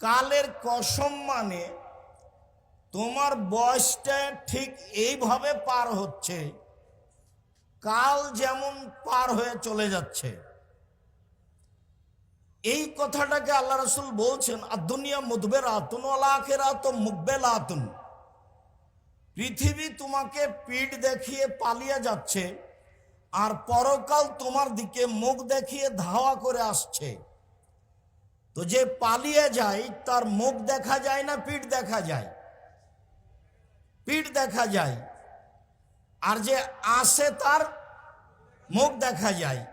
কালের কসম মানে তোমার বয়সটা ঠিক এইভাবে পার হচ্ছে। কাল যেমন পার হয়ে চলে যাচ্ছে। এই কথাটাকে আল্লাহ রসুল বলছেন আর দুনিয়া মুদবের আতুন আখের আতন মুকবেল আতুন পৃথিবী তোমাকে পিঠ দেখিয়ে পালিয়ে যাচ্ছে আর পরকাল তোমার দিকে মুখ দেখিয়ে ধাওয়া করে আসছে। তো যে পালিয়ে যায়, তার মুখ দেখা যায় না, পিঠ দেখা যায়। পিঠ দেখা যায়। আর যে আসে, তার মুখ দেখা যায়।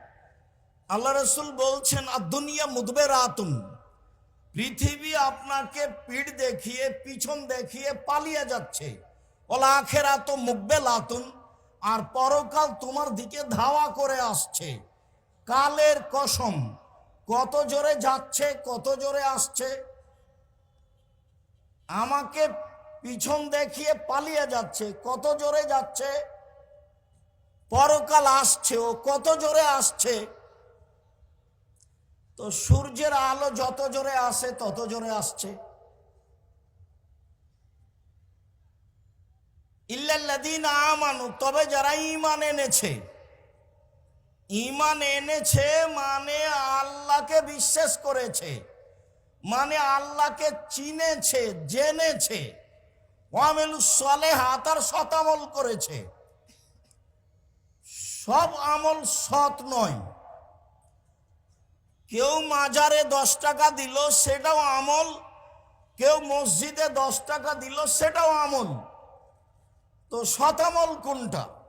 আল্লাহ রসুল বলছেন, আর দুনিয়া মুদবে রাতুন। পৃথিবী আপনাকে পিঠ দেখিয়ে, পিছন দেখিয়ে পালিয়ে যাচ্ছে। ওলা আখেরা তো মুখবে লাতুন। আর পরকাল তোমার দিকে ধাওয়া করে আসছে। কালের কসম। কত জোরে যাচ্ছে, কত জোরে আসছে। আমাকে পিছন দেখিয়ে পালিয়ে যাচ্ছে, কত জোরে যাচ্ছে। পরকাল আসছে ও কত জোরে আসছে। তো সূর্যের আলো যত জোরে আসে, তত জোরে আসছে। ইল্লাল্লাদিন আমানু, তবে যারা ঈমান এনেছে ঈমান এনেছে মানে আল্লাহকে বিশ্বাস করেছে। মানে আল্লাহকে চিনেছে, জেনেছে। ওয়ামেলু সালেহাত আর শতামল করেছে। সব আমল সৎ নয়। কেউ মাজারে দশ টাকা দিল, সেটাও আমল। কেউ মসজিদে দশ টাকা দিল, সেটাও আমল। তো শতামল কোনটা?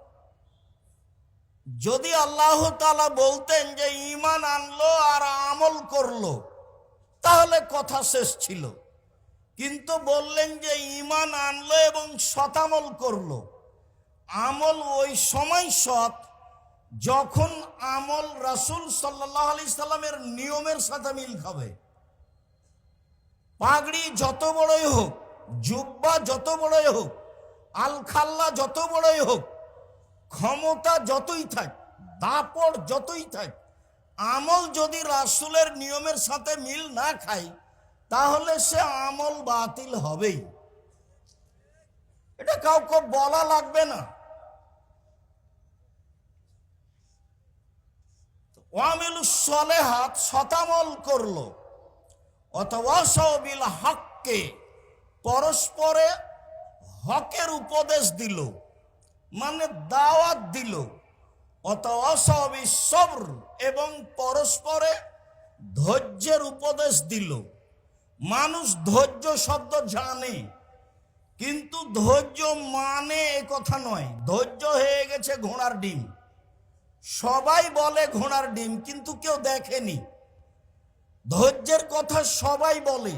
যদি আল্লাহ তালা বলতেন যে ইমান আনলো আর আমল করল, তাহলে কথা শেষ ছিল। কিন্তু বললেন যে ইমান আনলো এবং শতামল করল। আমল ওই সময় সৎ যখন আমল রাসুল সাল্লাহ আলি সাল্লামের নিয়মের সাথে মিল খাবে। পাগড়ি যত বড়ই হোক, জুব্বা যত বড়ই হোক, আলখাল্লা যত বড়ই হোক ক্ষমতা যতই থাক দাপড় যতই থাক, আমল যদি রাসুলের নিয়মের সাথে মিল না খায়, তাহলে সে আমল বাতিল হবেই। এটা কাউকে বলা লাগবে না। ওয়ামিল সলেহাত শতামল করল। অথবা হককে পরস্পরে হকের উপদেশ দিল। মানে দাওয়াত দিল। সবর এবং পরস্পরে ধৈর্যের উপদেশ দিল। মানুষ ধৈর্য শব্দ জানে, কিন্তু ধৈর্য মানে এ কথা নয়। ধৈর্য হয়ে গেছে ঘোড়ার ডিম। সবাই বলে ঘোড়ার ডিম, কিন্তু কেউ দেখেনি। ধৈর্যের কথা সবাই বলে,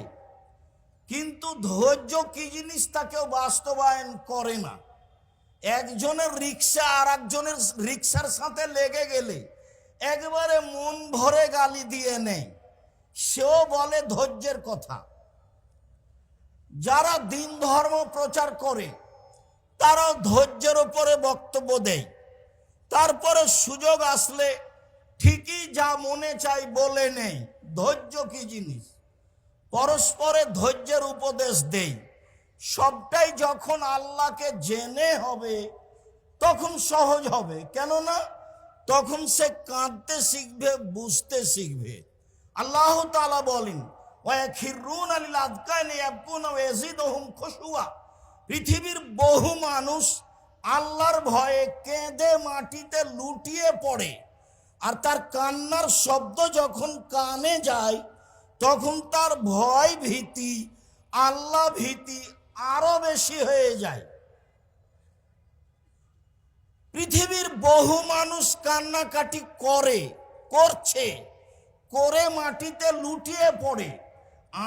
কিন্তু ধৈর্য কি জিনিস তা কেউ বাস্তবায়ন করে না। একজনের রিক্সা আর একজনের রিক্সার সাথে লেগে গেলে একবারে মন ভরে গালি দিয়ে নেয়। সেও বলে ধৈর্যের কথা। যারা দিন ধর্ম প্রচার করে তারা ধৈর্যের উপরে বক্তব্য দেয়। তারপরে সুযোগ আসলে ঠিকই যা মনে চাই বলে নেই ধৈর্য কি জিনিস? পরস্পরে ধৈর্যের উপদেশ দেই সবটাই যখন আল্লাহকে জেনে হবে, তখন সহজ হবে। কেননা তখন সে কাঁদতে শিখবে, বুঝতে শিখবে। আল্লাহ তালা বলেন পৃথিবীর বহু মানুষ আল্লাহর ভয়ে কেঁদে মাটিতে লুটিয়ে পড়ে। আর তার কান্নার শব্দ যখন কানে যায়, তখন তার ভয় ভীতি, আল্লাহ ভীতি বেশি হয়ে যায়। পৃথিবীর বহু মানুষ কান্নাকাটি করে, করছে, করে মাটিতে লুটিয়ে পড়ে।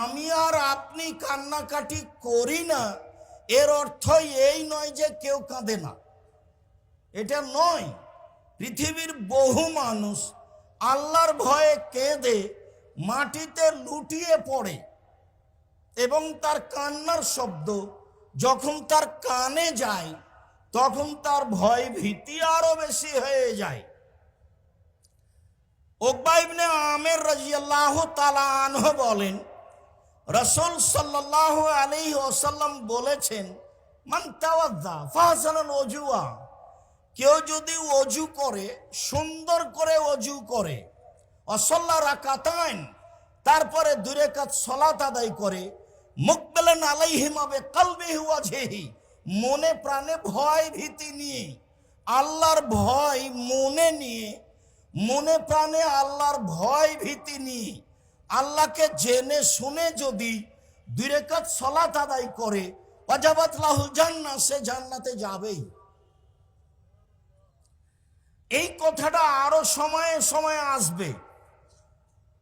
আমি আর আপনি কান্নাকাটি করি না, এর অর্থ এই নয় যে কেউ কাঁদে না। এটা নয়, পৃথিবীর বহু মানুষ আল্লাহর ভয়ে কেঁদে মাটিতে লুটিয়ে পড়ে এবং তার কান্নার শব্দ যখন তার কানে যায়, তখন তার ভয় ভীতি আরও বেশি হয়ে যায়। ওকবা ইবনে আমের রাজিয়াল্লাহ তালা আনহ বলেন, রসুল সাল্লাহ আলী ওসাল্লাম বলেছেন, মান তাওয়াদ্দা ফাহসানান অজুয়া কেউ যদি অজু করে, সুন্দর করে অজু করে, অসল্লা রাকাতাইন, তারপরে দূরে কাজ সলাত আদায় করে মুকবেলেন আলাইহিমাবে কালবে হুয়া ঝেহি মনে প্রাণে ভয় ভীতি নিয়ে, আল্লাহর ভয় মনে নিয়ে, মনে প্রাণে আল্লাহর ভয় ভীতি নিয়ে, আল্লাহকে জেনে শুনে যদি দুই রেখাত সলাত আদায় করে অজাবাত লাহুল জান্না সে জান্নাতে যাবেই। এই কথাটা আরও সময়ে সময়ে আসবে।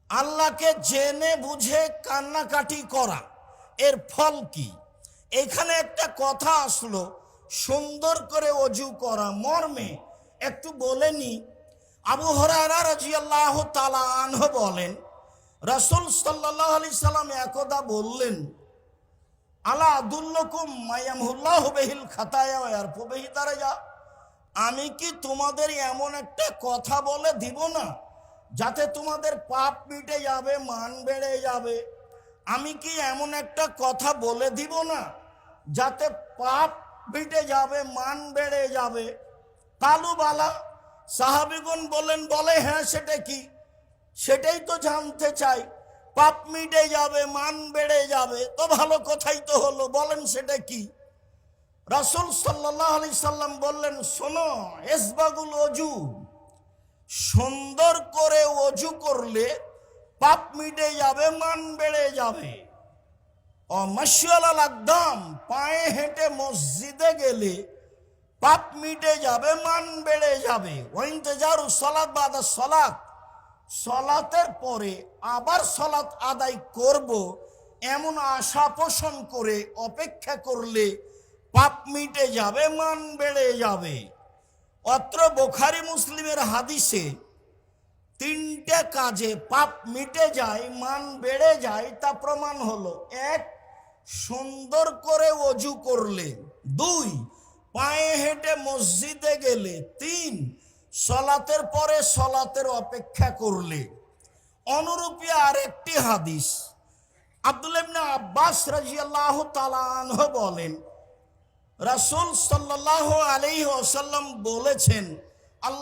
আল্লাহকে জেনে বুঝে কান্নাকাটি করা। এর ফল কি? এখানে একটা কথা আসলো, সুন্দর করে অজু করা মর্মে। একটু বলেনি আবু হরারা রাজিয়াল্লাহ তালা আনহ বলেন, রসুল সাল্লাহ আলি সাল্লাম একদা বললেন, আলা আদুল্লকুম মায়ামহুল্লাহ বেহিল খাতায়া আর বেহি তারা যা আমি কি তোমাদের এমন একটা কথা বলে দিব না, যাতে তোমাদের পাপ মিটে যাবে, মান বেড়ে যাবে? আমি কি এমন একটা কথা বলে দিব না? যাতে পাপ মিটে যাবে, মান বেড়ে যাবে। কালুবালা সাহাবিগুন বলেন, বলে হ্যাঁ সেটা কি? সেটাই তো জানতে চাই। পাপ মিটে যাবে, মান বেড়ে যাবে। তো ভালো কথাই তো হলো, বলেন, সেটা কি? রাসুল সাল্লাহ আলি সাল্লাম বললেন, শোনো, এসবাগুল অজু। সুন্দর করে অজু করলে পাপ মিটে যাবে, মান বেড়ে যাবে। ও মাসিয়াল একদম পায়ে হেঁটে মসজিদে গেলে পাপ মিটে যাবে, মান বেড়ে যাবে। ওইন্তজারু সলাৎ বাদা সলাৎ সলাতের পরে আবার সলাৎ আদায় করব, এমন আশা পোষণ করে, অপেক্ষা করলে পাপ মিটে যাবে, মান বেড়ে যাবে। অত্র বোখারি মুসলিমের হাদিসে তিনটে কাজে পাপ মিটে যায়, মান বেড়ে যায়, তা প্রমাণ হলো। এক, সুন্দর করে অজু করলে। দুই, পায়ে হেঁটে মসজিদে গেলে। তিন, সলাতের পরে সলাতের অপেক্ষা করলে। অনুরূপী আরেকটি হাদিস। আব্দুল আব্বাস রাজিয়াল্লাহ তালাহ বলেন, রাসূল সাল্লাল্লাহু আলাইহি ওয়াসাল্লাম বলেছেন